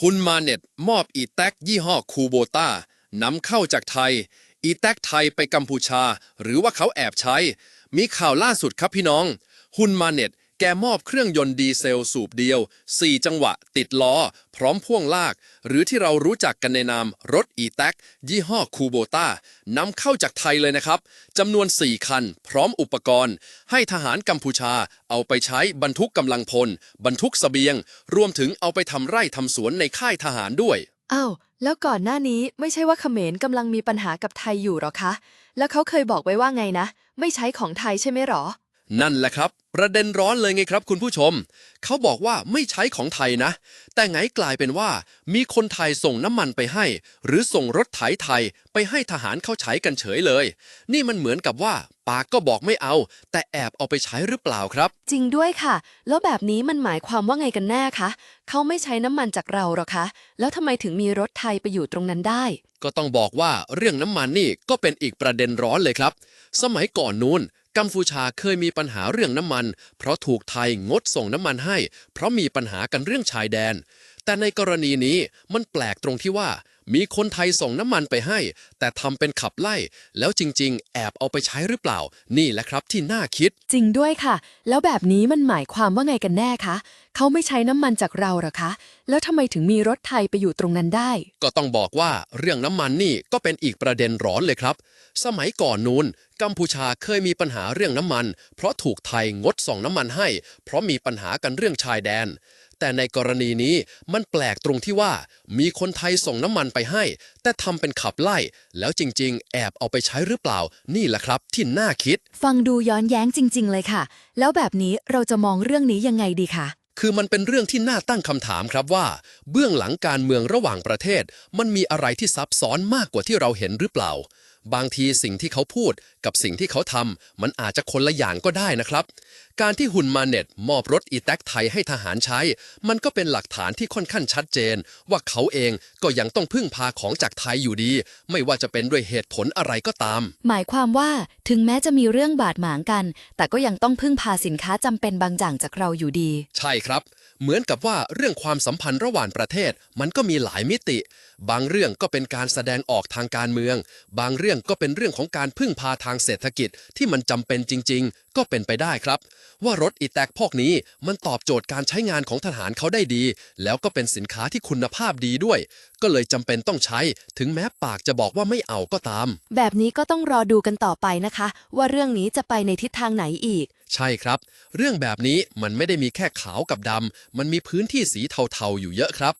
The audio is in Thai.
ฮุนมาเน็ตมอบอีแท็กยี่ห้อคูโบต้านำเข้าจากไทย อีแท็กไทยไปกัมพูชา หรือว่าเขาแอบใช้ มีข่าวล่าสุดครับพี่น้องฮุนมาเน็ต แกมอบเครื่องยนต์ดีเซลสูบเดียว 4 จังหวะ ติดล้อ พร้อมพ่วงลาก หรือที่เรารู้จักกันในนามรถอีแท็กยี่ห้อคูโบต้านำเข้าจากไทยเลยนะครับจำนวน 4 คัน พร้อมอุปกรณ์ ให้ทหารกัมพูชา เอาไปใช้บรรทุกกำลังพล บรรทุกเสบียง รวมถึงเอาไปทำไร่ทำสวนในค่ายทหารด้วยอ้าวแล้วก่อนหน้านี้ไม่ใช่ว่าเขมรกำลังมีปัญหากับไทยอยู่หรอคะ แล้วเขาเคยบอกไว้ว่าไงนะ ไม่ใช้ของไทยใช่ไหมหรอ นั่นแหละครับ ประเด็นร้อนเลยไงครับคุณผู้ชม เขาบอกว่าไม่ใช้ของไทยนะ แต่ไงกลายเป็นว่า มีคนไทยส่งน้ำมันไปให้ หรือส่งรถไถไทยไปให้ทหารเขาใช้กันเฉยเลย นี่มันเหมือนกับว่า ปากก็บอกไม่เอา แต่แอบเอาไปใช้หรือเปล่าครับ จริงด้วยค่ะ แล้วแบบนี้มันหมายความว่าไงกันแน่คะเขาไม่ใช้น้ำมันจากเราหรอคะ แล้วทำไมถึงมีรถไทยไปอยู่ตรงนั้นได้ ก็ต้องบอกว่าเรื่องน้ำมันนี่ก็เป็นอีกประเด็นร้อนเลยครับ สมัยก่อนนู้น กัมพูชาเคยมีปัญหาเรื่องน้ำมัน เพราะถูกไทยงดส่งน้ำมันให้ เพราะมีปัญหากันเรื่องชายแดน แต่ในกรณีนี้มันแปลกตรงที่ว่า มีคนไทยส่งน้ำมันไปให้ แต่ทำเป็นขับไล่ แล้วจริง ๆ แอบเอาไปใช้หรือเปล่า นี่แหละครับที่น่าคิด จริงด้วยค่ะ แล้วแบบนี้มันหมายความว่าไงกันแน่คะเขาไม่ใช้น้ำมันจากเราหรอคะ แล้วทำไมถึงมีรถไทยไปอยู่ตรงนั้นได้ ก็ต้องบอกว่าเรื่องน้ำมันนี่ก็เป็นอีกประเด็นร้อนเลยครับ สมัยก่อนนู้นกัมพูชาเคยมีปัญหาเรื่องน้ำมัน เพราะถูกไทยงดส่งน้ำมันให้ เพราะมีปัญหากันเรื่องชายแดน แต่ในกรณีนี้มันแปลกตรงที่ว่า มีคนไทยส่งน้ำมันไปให้ แต่ทำเป็นขับไล่ แล้วจริง ๆ แอบเอาไปใช้หรือเปล่า นี่แหละครับที่น่าคิด ฟังดูย้อนแย้งจริง ๆ เลยค่ะ แล้วแบบนี้เราจะมองเรื่องนี้ยังไงดีคะคือมันเป็นเรื่องที่น่าตั้งคำถามครับว่า เบื้องหลังการเมืองระหว่างประเทศ มันมีอะไรที่ซับซ้อนมากกว่าที่เราเห็นหรือเปล่า บางทีสิ่งที่เขาพูดกับสิ่งที่เขาทำมันอาจจะคนละอย่างก็ได้นะครับ การที่ฮุนมาเน็ตมอบรถอีแท็กไทยให้ทหารใช้ มันก็เป็นหลักฐานที่ค่อนข้างชัดเจน ว่าเขาเองก็ยังต้องพึ่งพาของจากไทยอยู่ดี ไม่ว่าจะเป็นด้วยเหตุผลอะไรก็ตาม หมายความว่าถึงแม้จะมีเรื่องบาดหมางกัน แต่ก็ยังต้องพึ่งพาสินค้าจำเป็นบางอย่างจากเราอยู่ดี ใช่ครับเหมือนกับว่าเรื่องความสัมพันธ์ระหว่างประเทศมันก็มีหลายมิติ บางเรื่องก็เป็นการแสดงออกทางการเมือง บางเรื่องก็เป็นเรื่องของการพึ่งพาทางเศรษฐกิจที่มันจำเป็นจริง ๆ ก็เป็นไปได้ครับ ว่ารถอีแตกพวกนี้มันตอบโจทย์การใช้งานของทหารเขาได้ดี แล้วก็เป็นสินค้าที่คุณภาพดีด้วย ก็เลยจำเป็นต้องใช้ถึงแม้ปากจะบอกว่าไม่เอาก็ตาม แบบนี้ก็ต้องรอดูกันต่อไปนะคะ ว่าเรื่องนี้จะไปในทิศทางไหนอีกใช่ครับ เรื่องแบบนี้มันไม่ได้มีแค่ขาวกับดำ มันมีพื้นที่สีเทาๆอยู่เยอะครับ